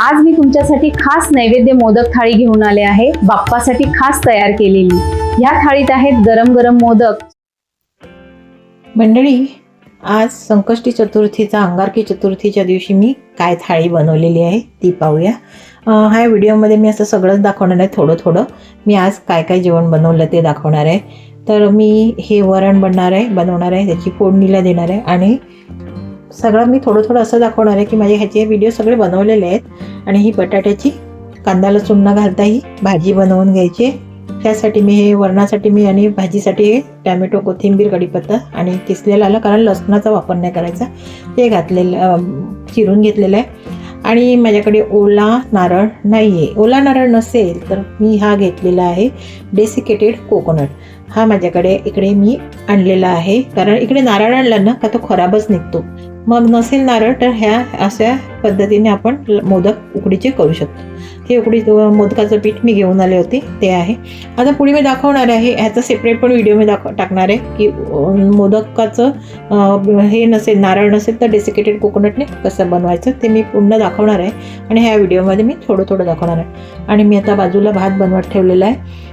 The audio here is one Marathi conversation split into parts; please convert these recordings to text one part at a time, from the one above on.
आज मी तुमच्यासाठी खास नैवेद्य मोदक थाळी घेऊन आले आहे. बाप्पासाठी खास तयार केलेली. ह्या थाळीत आहेत गरम गरम मोदक. मंडळी आज संकष्टी चतुर्थीचा अंगारकी चतुर्थीच्या दिवशी मी काय थाळी बनवलेली आहे ती पाहूया. ह्या व्हिडिओमध्ये मी असं सगळंच दाखवणार आहे थोडं थोडं मी आज काय काय जेवण बनवलं ते दाखवणार आहे. तर मी हे वरण बनणार आहे बनवणार आहे त्याची फोडणीला देणार आहे आणि सगळं मी थोडं थोडं असं दाखवणार आहे की माझे ह्याचे व्हिडिओ सगळे बनवलेले आहेत. आणि ही बटाट्याची कांदा लसूण न घालता ही भाजी बनवून घ्यायची. आहे. त्यासाठी मी हे वरणासाठी मी आणि भाजीसाठी हे टॅमॅटो कोथिंबीर कढीपत्ता आणि किसलेलं आलं कारण लसणाचा वापर नाही करायचा. ते घातलेलं चिरून घेतलेलं आहे. आणि माझ्याकडे ओला नारळ नाही आहे ओला नारळ नसेल तर मी हा घेतलेला आहे डेसिकेटेड कोकोनट हा माझ्याकडे इकडे मी आणलेला आहे. कारण इकडे नारळ आणला ना का तो खराबच निघतो. मग नसेल नारळ तर ह्या अशा पद्धतीने आपण मोदक उकडीचे करू शकतो. हे उकडी मोदकाचं पीठ मी घेऊन आले होते ते आहे. आता पुढे मी दाखवणार आहे ह्याचा सेपरेट पण व्हिडिओ मी दाखव टाकणार आहे की मोदकाचं हे नसेल नारळ नसेल तर डेसिकेटेड कोकोनटने कसं बनवायचं ते मी पूर्ण दाखवणार आहे. आणि ह्या व्हिडिओमध्ये मी थोडं थोडं दाखवणार आहे. आणि मी आता बाजूला भात बनवत ठेवलेला आहे.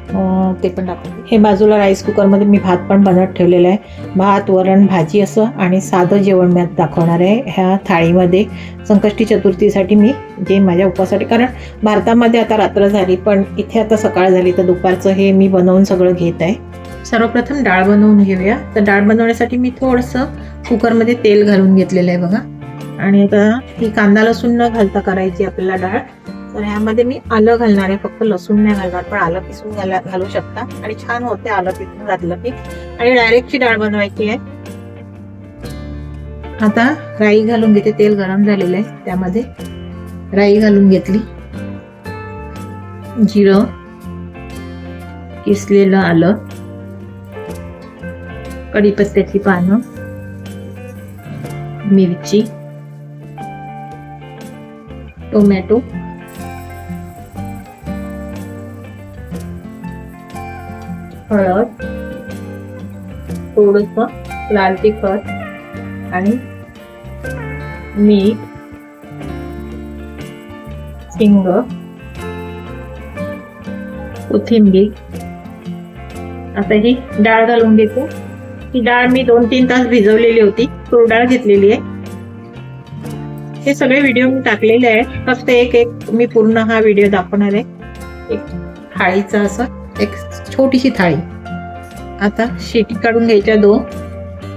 ते पण दाखव हे बाजूला राईस कुकरमध्ये मी भात पण बनवत ठेवलेला आहे. भात वरण भाजी असं आणि साधं जेवण मी दाखवणार आहे. ह्या थाळीमध्ये संकष्टी चतुर्थीसाठी मी जे माझ्या उपासाठी कारण भारतामध्ये आता रात्र झाली पण इथे आता सकाळ झाली तर दुपारचं हे मी बनवून सगळं घेत आहे. सर्वप्रथम डाळ बनवून घेऊया. तर डाळ बनवण्यासाठी मी थोडंसं कुकरमध्ये तेल घालून घेतलेलं आहे बघा. आणि आता ही कांदा लसूण न घालता करायची आपल्याला डाळ. तर ह्यामध्ये मी आलं घालणार आहे फक्त लसूण नाही घालणार पण आलं पिसून घाला घालू शकता. आणि छान होते आलं पिसून घातलं की. आणि डायरेक्टची डाळ बनवायची आहे. आता राई घालून घेते तेल गरम झालेलं आहे. त्यामध्ये राई घालून घेतली. जिरं किसलेलं आलं. कढीपत्त्याची पानं मिरची टोमॅटो हळद थोडस लाल तिखट आणि मीठ शिंग कोथिंबीर. आता ही डाळ घालून घेते. ही डाळ मी दोन तीन तास भिजवलेली होती. तूर डाळ घेतलेली आहे. हे सगळे व्हिडिओ मी टाकलेले आहेत. फक्त एक एक मी पूर्ण हा व्हिडिओ दाखवणार आहे. एक थाळीचा असं एक छोटीशी थाळी. आता शेटी काढून घ्यायच्या दोन.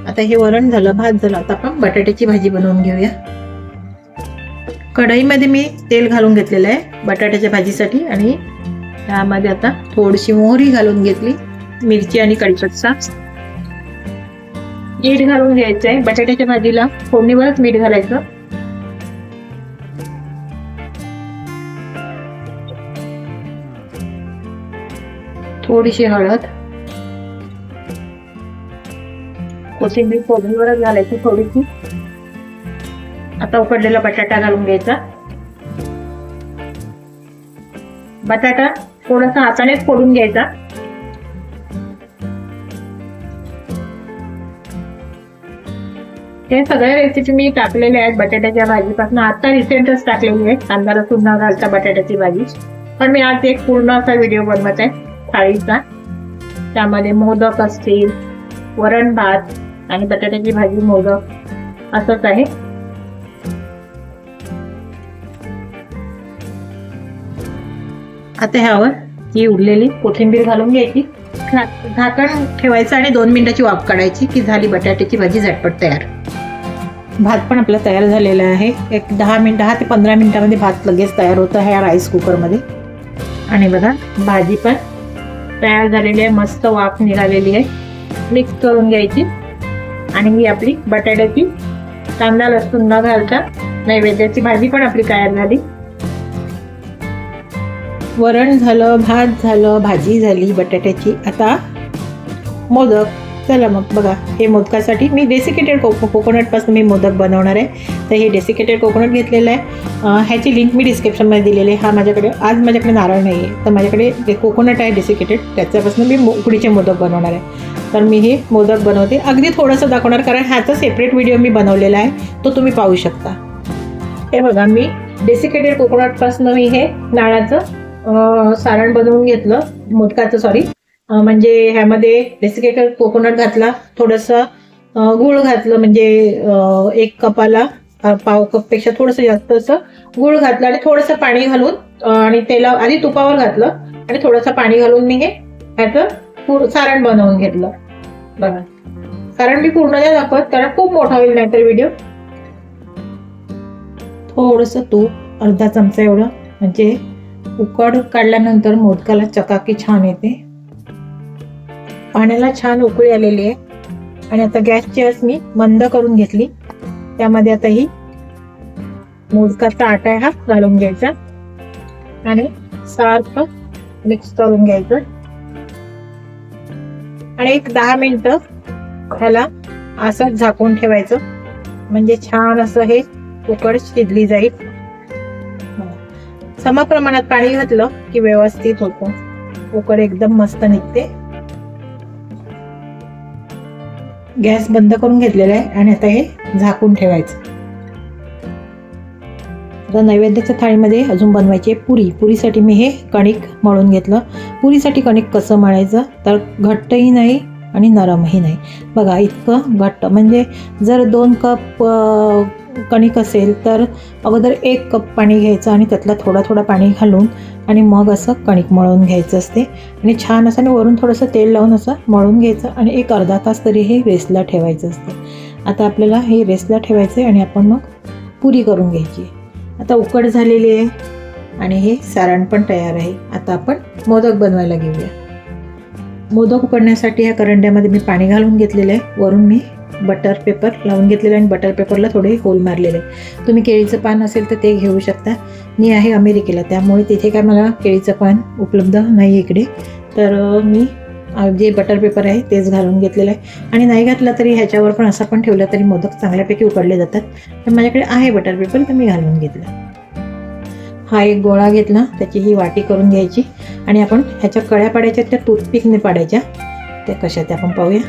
आता हे वरण झालं भात झालं. आता आपण बटाट्याची भाजी बनवून घेऊया. कढईमध्ये मी तेल घालून घेतलेलं आहे बटाट्याच्या भाजीसाठी. आणि त्यामध्ये आता थोडीशी मोहरी घालून घेतली मिरची आणि कडीपत्ता मीठ घालून घ्यायचं आहे बटाट्याच्या भाजीला फोडणीवरच मीठ घालायचं. थोडीशी हळद. कोथिंबीर फोडणीवरच घालायची थोडीशी. आता उकडलेला बटाटा घालून घ्यायचा. बटाटा थोडासा हातानेच फोडून घ्यायचा. हे सगळ्या रेसिपी मी टाकलेल्या आहेत बटाट्याच्या भाजीपासून. आता रिसेंटच टाकलेली आहे कांदा लसूण न घालता बटाट्याची भाजी. पण मी आज एक पूर्ण असा व्हिडिओ बनवत आहे थाळीचा. त्यामध्ये मोदक असतील वरण भात आणि बटाट्याची भाजी मोदक असंच आहे. आता ह्यावर ही उरलेली कोथिंबीर घालून घ्यायची. झाकण ठेवायचं आणि दोन मिनिटाची वाफ काढायची की झाली बटाट्याची भाजी झटपट तयार. भात पण आपला तयार झालेला आहे. एक दहा मिनिट दहा ते पंधरा मिनिटामध्ये भात लगेच तयार होतं ह्या राईस कुकरमध्ये आणि बघा भाजी पण तयार झालेली आहे. मस्त वाफ निघालेली आहे. मिक्स करून घ्यायची. आणि ही आपली बटाट्याची कांदा लसूण न घालता नैवेद्याची भाजी पण आपली तयार झाली. वरण झालं भात झालं भाजी झाली बटाट्याची. आता मोदक. चला मग बघा हे मोदकासाठी मी डेसिकेटेड को कोकोनटपासून मी मोदक बनवणार आहे. तर हे डेसिकेटेड कोकोनट घेतलेलं आहे. ह्याची लिंक मी डिस्क्रिप्शनमध्ये दिलेली आहे. हा माझ्याकडे आज माझ्याकडे नारळ नाही आहे तर माझ्याकडे जे कोकोनट आहे डेसिकेटेड त्याच्यापासून मी उकडीचे मोदक बनवणार आहे. तर मी हे मोदक बनवते. अगदी थोडंसं दाखवणार कारण ह्याचा सेपरेट व्हिडिओ मी बनवलेला आहे. तो तुम्ही पाहू शकता. हे बघा मी डेसिकेटेड कोकोनटपासून मी हे नाळाचं सारण बनवून घेतलं. मोदकाचं सॉरी म्हणजे ह्यामध्ये डेसिकेटेड कोकोनट घातला. थोडंसं गूळ घातलं. म्हणजे एक कपाला पाव कपपेक्षा थोडंसं जास्त असं गूळ घातलं आणि थोडंसं पाणी घालून आणि तेला आधी तुपावर घातलं आणि थोडंसं पाणी घालून मी हे ह्याचं सारण बनवून घेतलं. बघा. कारण मी पूर्ण नाही दाखवत कारण खूप मोठा होईल नाहीतर व्हिडिओ थोडंसं तूप अर्धा चमचा एवढं. म्हणजे उकड काढल्यानंतर मोदकाला चकाकी छान येते. पाण्याला छान उकळी आलेली आहे. आणि आता गॅसची आस मी मंद करून घेतली. त्यामध्ये आता ही मोदकाचा आटा हा घालून घ्यायचा. आणि सारखं मिक्स करून घ्यायचं. आणि एक दहा मिनिटं ह्याला असं झाकून ठेवायचं. म्हणजे छान असं हे उकड शिजली जाईल. सम प्रमाणात पाणी घातलं की व्यवस्थित होतं. उकड एकदम मस्त निघते. गॅस बंद करून घेतलेला आहे आणि आता हे झाकून ठेवायचं. आता नैवेद्याच्या थाळीमध्ये अजून बनवायची आहे पुरी. पुरीसाठी मी हे कणिक मळून घेतलं. पुरीसाठी कणिक कसं मळायचं? तर घट्टही नाही आणि नरमही नाही. बघा इतकं घट्ट. म्हणजे जर दोन कप कणिक असेल तर अगोदर एक कप पाणी घ्यायचं आणि त्यातला थोडा थोडा पाणी घालून आणि मग असं कणिक मळून घ्यायचं असते. आणि छान असं आणि वरून थोडंसं तेल लावून असं मळून घ्यायचं आणि एक अर्धा तास तरी हे रेसला ठेवायचं असते. आता आपल्याला हे रेसला ठेवायचं आहे आणि आपण मग पुरी करून घ्यायची. आता उकड झालेली आहे आणि हे सारण पण तयार आहे. आता आपण मोदक बनवायला घेऊया. मोदक उकडण्यासाठी या करंड्यामध्ये मी पाणी घालून घेतलेलं आहे. वरून मी बटर पेपर लावून घेतलेलं आणि बटर पेपरला थोडे होल मारलेले आहे. तुम्ही केळीचं पान असेल तर ते घेऊ शकता. मी आहे अमेरिकेला त्यामुळे तिथे काय मला केळीचं पान उपलब्ध नाही इकडे. तर मी जे बटर पेपर आहे तेच घालून घेतलेलं आहे. आणि नाही घातलं तरी ह्याच्यावर पण असं पण ठेवलं तरी मोदक चांगल्यापैकी उकडले जातात. तर माझ्याकडे आहे बटर पेपर तर मी घालून घेतलं. हा एक गोळा घेतला त्याची ही वाटी करून घ्यायची आणि आपण ह्याच्या कळ्या पाडायच्या त्या टूथपिकने पाडायच्या. त्या कशा त्या आपण पाहूया.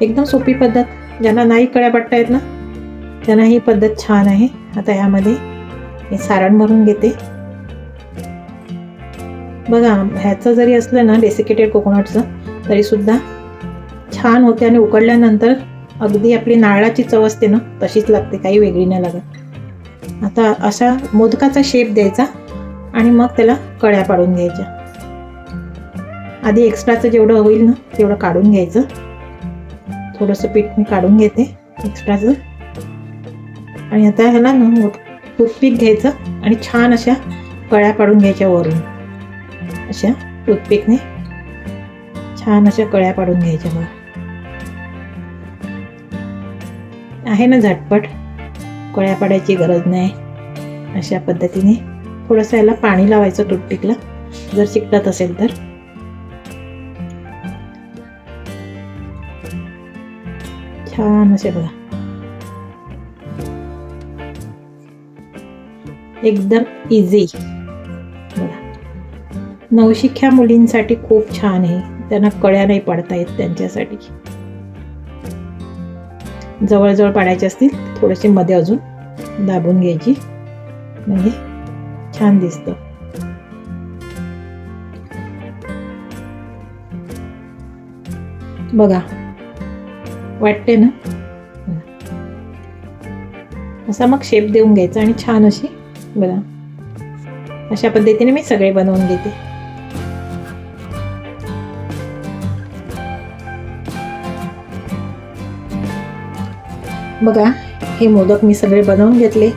एकदम सोपी पद्धत. ज्यांना नाही कळ्या पाडता येत ना त्यांना ही पद्धत छान आहे. आता ह्यामध्ये मी सारण भरून घेते. बघा ह्याचं जरी असलं ना डेसिकेटेड कोकोनटचं तरीसुद्धा छान होते आणि उकडल्यानंतर अगदी आपली नारळाची चव असते ना तशीच लागते काही वेगळी नाही लागत. आता असा मोदकाचा शेप द्यायचा आणि मग त्याला कळ्या पाडून घ्यायच्या. आधी एक्स्ट्राचं जेवढं होईल ना तेवढं काढून घ्यायचं. थोडंसं पीठ मी काढून घेते एक्स्ट्राचं आणि आता ह्याला ना टूथपिक घ्यायचं आणि छान अशा कळ्या पाडून घ्यायच्या वरून. अशा टूथपिकने छान अशा कळ्या पाडून घ्यायच्या मग आहे ना झटपट? कळ्या पाडायची गरज नाही. अशा पद्धतीने थोडंसं याला पाणी लावायचं तुटपिकला जर चिकटत असेल तर. छान असे बघा. एकदम इझी बघा. नवशिख्या मुलींसाठी खूप छान आहे. त्यांना कळ्या नाही पाडता येत त्यांच्यासाठी. जवळजवळ पाडायचे असतील थोडेसे मध्ये अजून दाबून घ्यायची. म्हणजे छान दिसतं. बघा वाटते ना? असा मग शेप देऊन घ्यायचा आणि छान अशी बघा. अशा पद्धतीने मी सगळे बनवून घेते. बघा हे मोदक मी सगळे बनवून घेतले.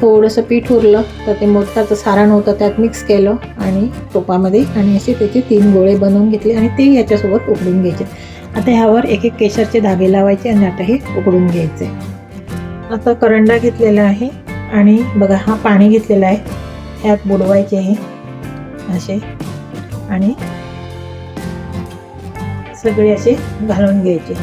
थोडंसं पीठ उरलं तर ते मोदकाचं सारण होतं त्यात मिक्स केलं आणि टोपामध्ये आणि असे त्याचे तीन गोळे बनवून घेतले आणि ते याच्यासोबत उकडून घ्यायचे. आता ह्यावर एक एक केशरचे धागे लावायचे आणि आता हे उकडून घ्यायचे. आता करंडा घेतलेला आहे आणि बघा हा पाणी घेतलेला आहे. ह्यात बुडवायचे हे असे आणि सगळे असे घालून घ्यायचे.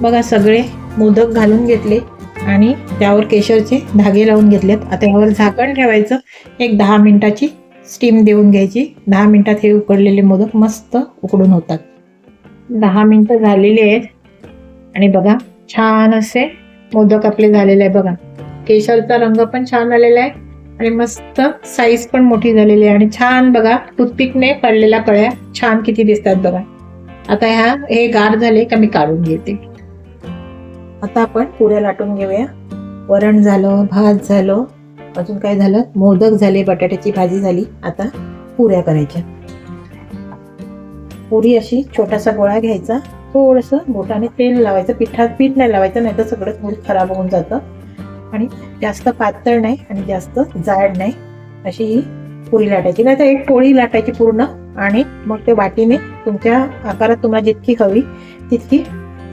बघा सगळे मोदक घालून घेतले आणि त्यावर केशरचे धागे लावून घेतलेत. आता यावर झाकण ठेवायचं. एक दहा मिनटाची स्टीम देऊन घ्यायची. दहा मिनटात हे उकडलेले मोदक मस्त उकडून होतात. दहा मिनटं झालेली आहेत. आणि बघा छान असे मोदक आपले झालेले आहे बघा केशरचा रंग पण छान आलेला आहे. आणि मस्त साईज पण मोठी झालेली आहे. आणि छान बघा टूथपिकने पडलेल्या कळ्या छान किती दिसतात बघा. आता ह्या हे गार झाले का मी काढून घेते. आता आपण पुऱ्या लाटून घेऊया. वरण झालं भात झालं अजून काय झालं? मोदक झाले बटाट्याची भाजी झाली. आता पुऱ्या करायच्या. पुरी अशी छोटासा गोळा घ्यायचा. थोडंसं बोटाने तेल लावायचं पिठात पीठ नाही लावायचं नाही तर सगळं मूल खराब होऊन जातं. आणि जास्त पातळ नाही आणि जास्त जाड नाही अशी ही पुरी लाटायची. नाही तर एक पोळी लाटायची पूर्ण आणि मग ते वाटीने तुमच्या आकारात तुम्हाला जितकी हवी तितकी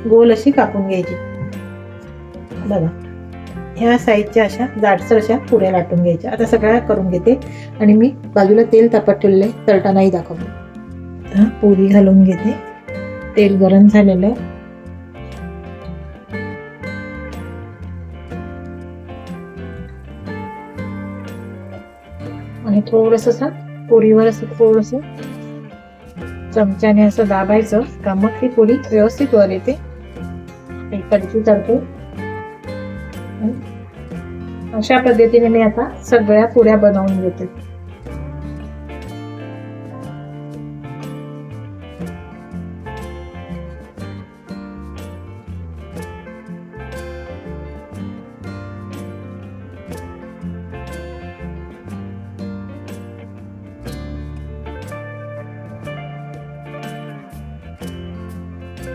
गोल अशी कापून घ्यायची. बघा. ह्या साईजच्या अशा जाडसर अशा पुऱ्या लाटून घ्यायच्या. आता सगळ्या करून घेते. आणि मी बाजूला तेल तापत ठेवलेलं आहे दाखवते. आता पुरी घालून घेते. तेल गरम झालेलं आहे. आणि थोडस असं पुरीवर असं थोडस चमच्याने असं दाबायचं का मग ती पुरी व्यवस्थित वर येते. एक कडची अशा पद्धतीने मी आता सगळ्या पुऱ्या बनवून घेते.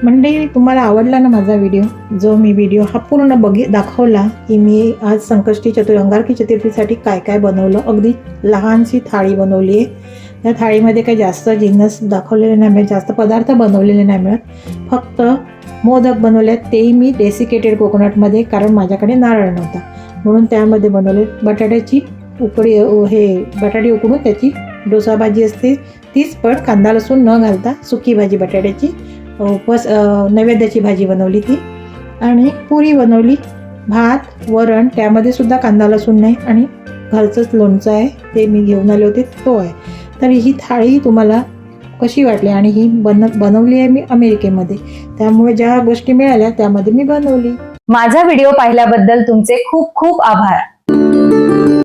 म्हणजे तुम्हाला आवडला ना माझा व्हिडिओ जो मी व्हिडिओ हा पूर्ण बघी दाखवला की मी आज संकष्टी चतुर अंगारकी चतुर्थीसाठी काय काय बनवलं. अगदी लहानशी थाळी बनवली आहे. त्या थाळीमध्ये काही जास्त जिन्नस दाखवलेले नाही मिळत जास्त पदार्थ बनवलेले नाही मिळत. फक्त मोदक बनवले आहेत तेही मी डेसिकेटेड कोकोनटमध्ये कारण माझ्याकडे नारळ नव्हता. म्हणून त्यामध्ये बनवले बटाट्याची उकडी हे बटाटे उकडून त्याची डोसा भाजी असते तीच पण कांदा लसूण न घालता सुकी भाजी बटाट्याची उपस नैवेद्याची भाजी बनवली ती. आणि पुरी बनवली भात वरण त्यामध्ये सुद्धा कांदा लसूण नाही आणि घरचंच लोणचं आहे ते मी घेऊन आले होते तो आहे. तर ही थाळी तुम्हाला कशी वाटली? आणि ही बन बनवली आहे मी अमेरिकेमध्ये. त्यामुळे ज्या गोष्टी मिळाल्या त्यामध्ये मी बनवली. माझा व्हिडिओ पाहिल्याबद्दल तुमचे खूप खूप आभार.